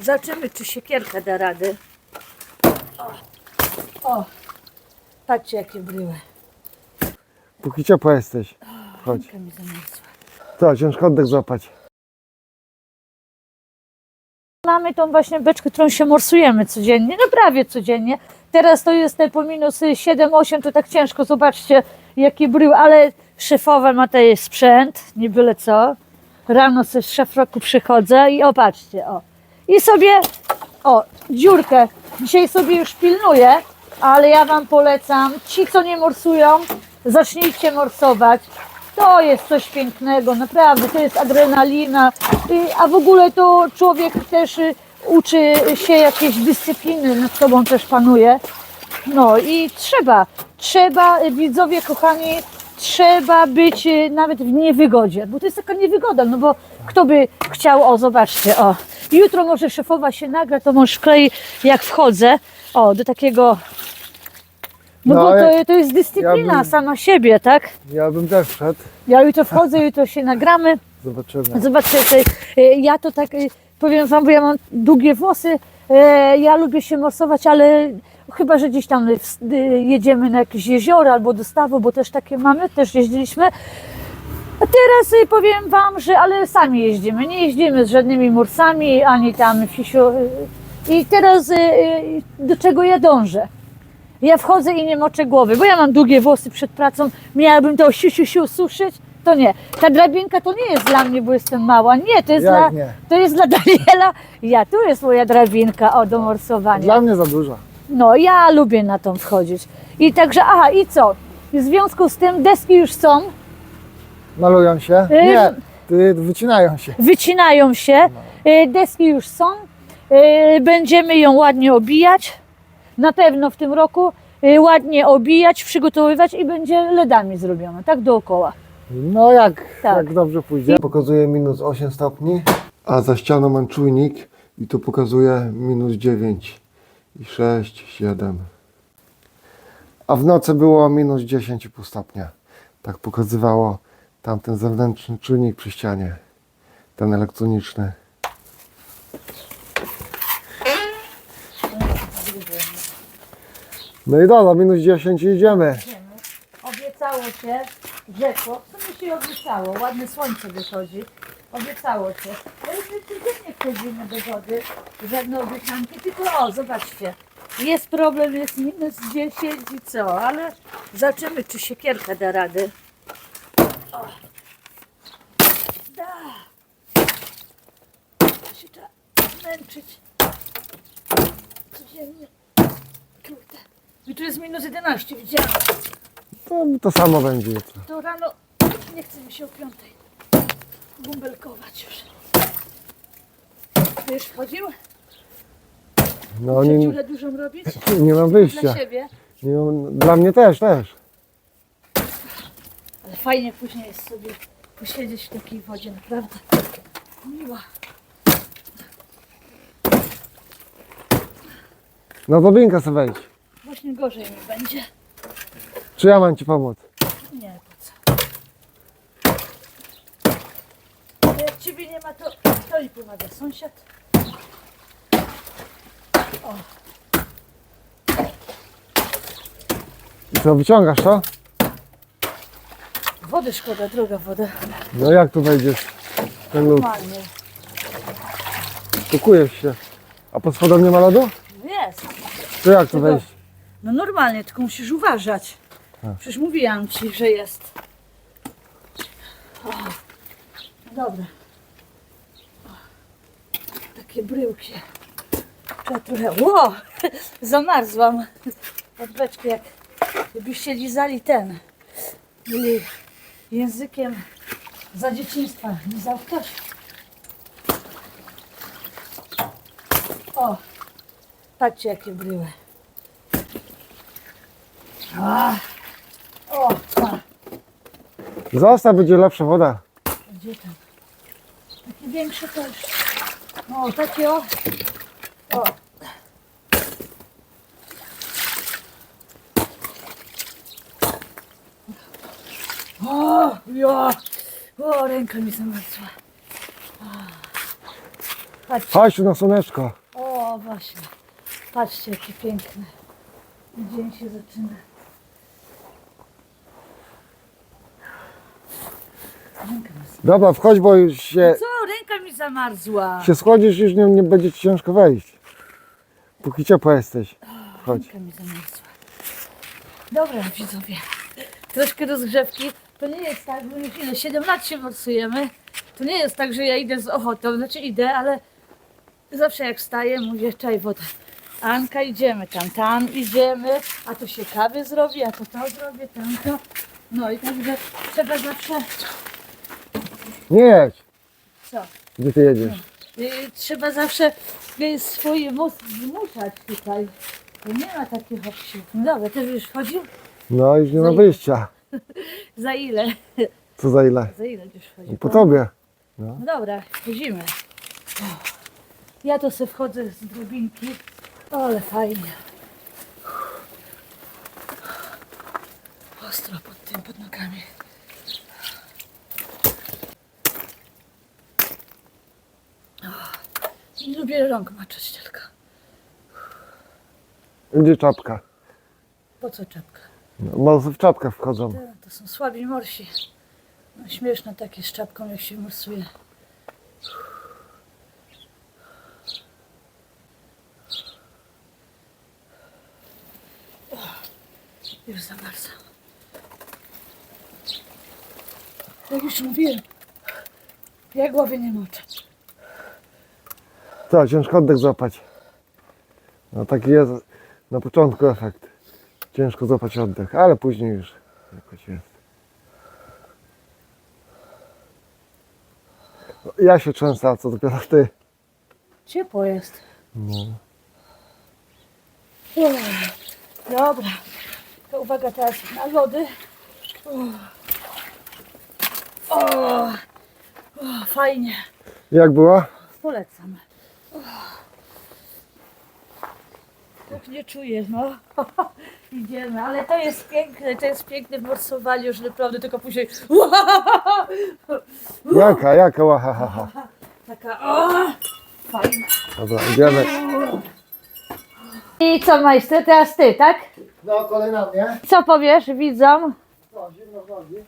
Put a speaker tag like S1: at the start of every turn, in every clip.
S1: Zobaczymy, czy siekierka da radę. O, o. patrzcie jakie bryły.
S2: Póki ciepła jesteś. Chodź.
S1: Ręka mi zamarzła.
S2: Co, ciężko oddech złapać.
S1: Mamy tą właśnie beczkę, którą się morsujemy codziennie, no prawie codziennie. Teraz to jest te po minus 7-8, to tak ciężko, zobaczcie jaki brył, ale szefowa ma tutaj sprzęt, nie byle co. Rano sobie z szafroku przychodzę i opatrzcie, o. I sobie, o, dziurkę, dzisiaj sobie już pilnuję, ale ja Wam polecam, ci co nie morsują, zacznijcie morsować. To jest coś pięknego, naprawdę, to jest adrenalina, a w ogóle to człowiek też y, uczy się jakiejś dyscypliny, nad sobą też panuje. No i trzeba, trzeba, y, widzowie kochani, trzeba być y, nawet w niewygodzie, bo to jest taka niewygoda, no bo kto by chciał, o zobaczcie, o, jutro może szefowa się nagra, to mąż wklei jak wchodzę, o, do takiego, no,
S2: No,
S1: bo
S2: ale
S1: to, to jest dyscyplina
S2: ja bym-
S1: sama siebie, tak?
S2: Ja bym też wszedł.
S1: Ja jutro wchodzę, jutro się nagramy.
S2: Zobaczymy.
S1: Zobaczcie, tutaj, e, ja to tak e, powiem wam, bo ja mam długie włosy, e, ja lubię się morsować, ale chyba, że gdzieś tam w- e, jedziemy na jakieś jezioro albo do stawu, bo też takie mamy, też jeździliśmy. A teraz e, powiem wam, że ale sami jeździmy, nie jeździmy z żadnymi morsami, ani tam fisiu. e, I teraz e, do czego ja dążę? Ja wchodzę i nie moczę głowy, bo ja mam długie włosy przed pracą, miałabym to siu, siu, siu suszyć, to nie. Ta drabinka to nie jest dla mnie, bo jestem mała, nie, to jest,
S2: Jak
S1: dla,
S2: nie?
S1: to jest dla Daniela. Ja, tu jest moja drabinka, o, do morsowania.
S2: Dla mnie za dużo.
S1: No, ja lubię na tą wchodzić. I także, aha, i co? W związku z tym deski już są,
S2: Malują się?
S1: Y,
S2: Nie, ty, wycinają się.
S1: wycinają się, y, deski już są, y, będziemy ją ładnie obijać, na pewno w tym roku y, ładnie obijać, przygotowywać i będzie ledami zrobione, tak dookoła.
S2: No jak,
S1: Tak.
S2: jak dobrze pójdzie. Pokazuje minus 8 stopni, a za ścianą mam czujnik i tu pokazuje minus 9 i 6, 7. A w nocy było minus 10,5 stopnia. Tak pokazywało tamten zewnętrzny czujnik przy ścianie. Ten elektroniczny. No i dobra, minus 10 i idziemy.
S1: Obiecało się, rzekło, co mi się obiecało, ładne słońce wychodzi, obiecało się. Ale my codziennie wchodzimy do wody, żadne obiecanki, tylko o, zobaczcie, jest problem, jest minus 10 i co, ale zobaczymy, czy siekierka da radę. Da. Się trzeba męczyć codziennie. Kurde. I tu jest minus 11, widziałam.
S2: To, to samo będzie jutro.
S1: To rano nie chce mi się o piątej bumbelkować już. Ty już wchodził?
S2: No nie,
S1: dziurę dużą robić?
S2: nie mam
S1: Dla
S2: wyjścia.
S1: siebie.
S2: Nie mam, dla mnie też, też.
S1: Fajnie później jest sobie posiedzieć w takiej wodzie, naprawdę. Miła.
S2: Na drobinkę sobie wejdź.
S1: Właśnie gorzej mi będzie.
S2: Czy ja mam Ci pomóc?
S1: Nie, po co? To jak ciebie nie ma, to kto mi pomaga? Sąsiad? O,
S2: I co, wyciągasz to?
S1: Wody szkoda, droga woda.
S2: No jak tu wejdziesz? Ten lód.
S1: Normalnie.
S2: Pukujesz się. A pod spodem nie ma lodu?
S1: Jest.
S2: To jak tu
S1: Tylko-
S2: wejść?
S1: No normalnie, tylko musisz uważać. Przecież mówiłam ci, że jest. O, dobra. O, takie bryłki. Trzeba trochę. Ło! Zamarzłam od beczki, jak jakbyście lizali ten. Byli językiem za dzieciństwa. Lizał ktoś. O! Patrzcie, jakie bryły. A, o, a,
S2: Zostaw, będzie lepsza woda.
S1: gdzie tam? Takie większe też. O, takie o. O. O, ja. O, ręka mi zamarzła. Patrzcie.
S2: Chodź tu na słoneczko.
S1: O, właśnie. Patrzcie, jaki piękny. Dzień się zaczyna. Ręka mi z-
S2: Dobra, wchodź, bo już się,
S1: Co? Ręka mi zamarzła.
S2: się schłodzisz, już nie, nie będzie ci ciężko wejść. Póki ciepła jesteś. Chodź.
S1: Ręka mi zamarzła. Dobra, widzowie. Troszkę rozgrzewki. To nie jest tak, my już ile? 7 lat się morsujemy. To nie jest tak, że ja idę z ochotą. Znaczy idę, ale zawsze jak wstaję, mówię czaj woda. Anka, idziemy tam, tam idziemy, a to się kawy zrobi, a to to zrobię, tamto. No i także trzeba zawsze,
S2: Nie jedź.
S1: co?
S2: Gdzie ty jedziesz?
S1: Y, trzeba zawsze y, swój mózg zmuszać tutaj. Nie ma takich opcji. No dobra, też już wchodził?
S2: No już nie ma wyjścia.
S1: Za ile?
S2: Co za ile?
S1: Za ile już wchodził?
S2: Po tobie.
S1: No dobra, wchodzimy. O, Ja to sobie wchodzę z drobinki. Ale fajnie. Ostro pod tym, pod nogami. Nie lubię rąk maczać tylko.
S2: Gdzie czapka?
S1: Po co czapka?
S2: Morsy w czapkach wchodzą.
S1: To, to są słabi morsi. No, śmieszne takie z czapką, jak się morsuje. O, Już zamarzam. Jak już mówiłem, ja głowy nie moczę.
S2: Co, ciężko oddech złapać. No taki jest na początku efekt. Ciężko złapać oddech, ale później już jakoś jest. Ja się trzęsę, a co dopiero ty.
S1: Ciepło jest.
S2: No.
S1: Uff, Dobra, to uwaga teraz na lody. O, o fajnie,
S2: Jak było?
S1: polecam. O. Tak nie czuję, no. Idziemy, ale to jest piękne, to jest piękne w morsowaniu, że naprawdę tylko później
S2: Jaka, jaka, łahahaha.
S1: taka o, fajna.
S2: Dobra, idziemy.
S1: I co majster, teraz ty, tak?
S2: No, kolej na mnie.
S1: Co powiesz widzom?
S2: No, zimno w nogi.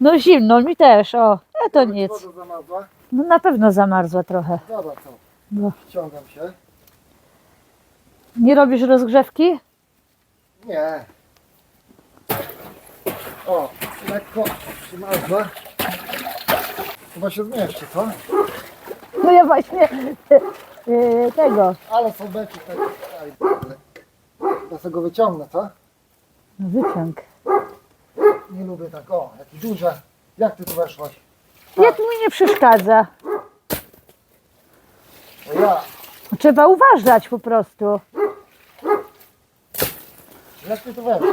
S1: No zimno, mi też, o, a to nic.
S2: Woda zamarzła.
S1: No na pewno zamarzła trochę.
S2: Dobra, to.
S1: No.
S2: Ściągam się.
S1: Nie robisz rozgrzewki?
S2: Nie. O, lekko przymarzła. Chyba się zmieszczy, co?
S1: No ja właśnie yy, tego.
S2: Ale są beki tak. ale Ja sobie go wyciągnę, co?
S1: No wyciąg.
S2: Nie lubię tak, o, jakie duże. Jak ty tu weszłaś?
S1: Jak mi nie przeszkadza?
S2: O ja.
S1: Trzeba uważać po prostu.
S2: Jak ty tu weszłaś?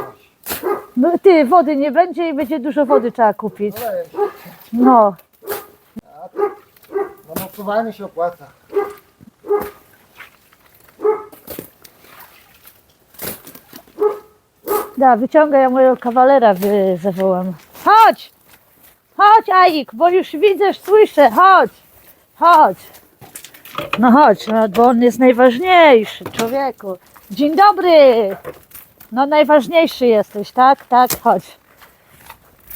S1: No ty, wody nie będzie i będzie dużo wody trzeba kupić.
S2: No weź.
S1: No.
S2: No mocowanie się opłaca.
S1: Da, wyciągaj, ja mojego kawalera wy, zawołam. Chodź! Chodź, Aik, bo już widzę, słyszę. Chodź! Chodź! No chodź, no, bo on jest najważniejszy, człowieku. Dzień dobry! No najważniejszy jesteś, tak? Tak, chodź.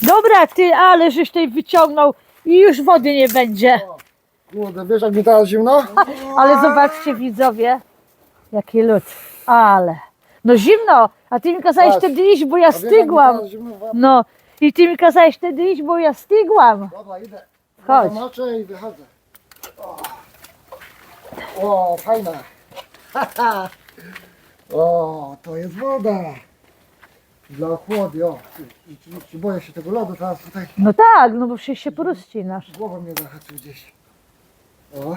S1: Dobra, ty, ale żeś tutaj wyciągnął i już wody nie będzie.
S2: Kurde, wiesz jak mi teraz zimno?
S1: Ale zobaczcie widzowie, jaki lód. Ale. No zimno, a ty mi kazałeś
S2: Patrz.
S1: wtedy iść, bo ja
S2: A wiesz, jak mi
S1: stygłam.
S2: teraz zimno?
S1: No i ty mi kazałeś wtedy iść, bo ja stygłam.
S2: Dobra, idę.
S1: Chodź.
S2: Zamoczę i wychodzę. O, o fajna. O, to jest woda. Dla ochłody, o. I- boję się tego lodu, teraz tutaj
S1: No tak, no bo przecież się porozcinasz.
S2: głowa mnie zahaczył gdzieś. O.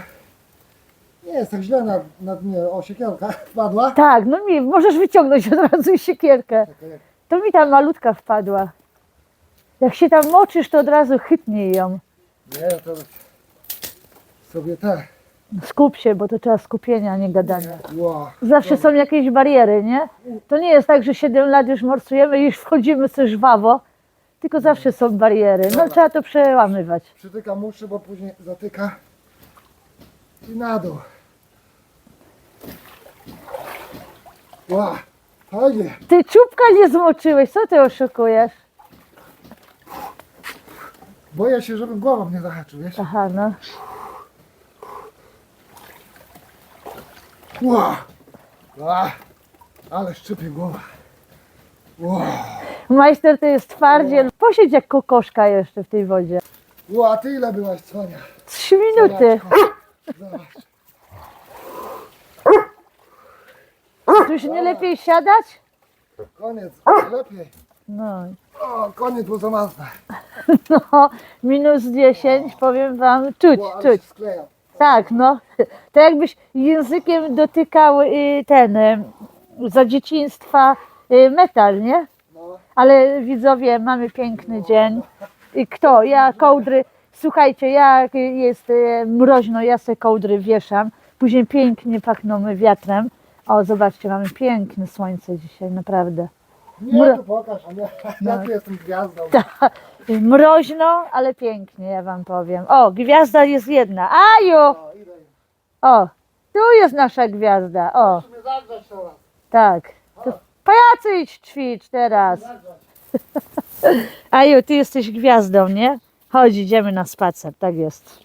S2: Nie jest tak źle na, na dnie. O, siekierka wpadła.
S1: Tak, no mi, możesz wyciągnąć od razu siekierkę.
S2: Jak-
S1: To mi tam malutka wpadła. Jak się tam moczysz, to od razu chytnij ją.
S2: Nie, to sobie te.
S1: Skup się, bo to trzeba skupienia, a nie gadania. Zawsze są jakieś bariery, nie? To nie jest tak, że 7 lat już morsujemy i już wchodzimy coś żwawo, tylko zawsze są bariery. No trzeba to przełamywać.
S2: Przytykam uszy, bo później zatyka.
S3: i na dół. Ła, fajnie.
S1: Ty czubka nie zmoczyłeś, co ty oszukujesz?
S3: Boję się, żebym głową nie zahaczył, wiesz?
S1: Aha, no.
S3: Ła, ła, ale szczypie głowa. Ła,
S1: Majster to jest twardziel. Posiedź jak kokoszka jeszcze w tej wodzie.
S3: ła, ty ile byłaś, Cwania?
S1: Trzy minuty.
S3: Zobacz.
S1: Tu już nie lepiej siadać?
S3: Koniec, lepiej.
S1: No.
S3: O, koniec, bo zamaznę.
S1: no, minus 10, powiem wam, czuć,
S3: Ła,
S1: czuć. Tak, no. To jakbyś językiem dotykał y, ten, y, za dzieciństwa y, metal, nie?
S3: No,
S1: Ale widzowie, mamy piękny dzień. I kto? Ja kołdry, słuchajcie, jak jest y, mroźno, ja se kołdry wieszam. Później pięknie pachną wiatrem. O, zobaczcie, mamy piękne słońce dzisiaj, naprawdę.
S3: nie,
S1: Mro-
S3: to pokaż, a nie, ja tu jestem gwiazdą.
S1: Y, Mroźno, ale pięknie, ja wam powiem. O, gwiazda jest jedna. Aju!
S3: O,
S1: tu jest nasza gwiazda. O,
S3: Musimy
S1: tak. To pajacy idź ćwicz teraz. Aju, ty jesteś gwiazdą, nie? Chodź, idziemy na spacer, tak jest.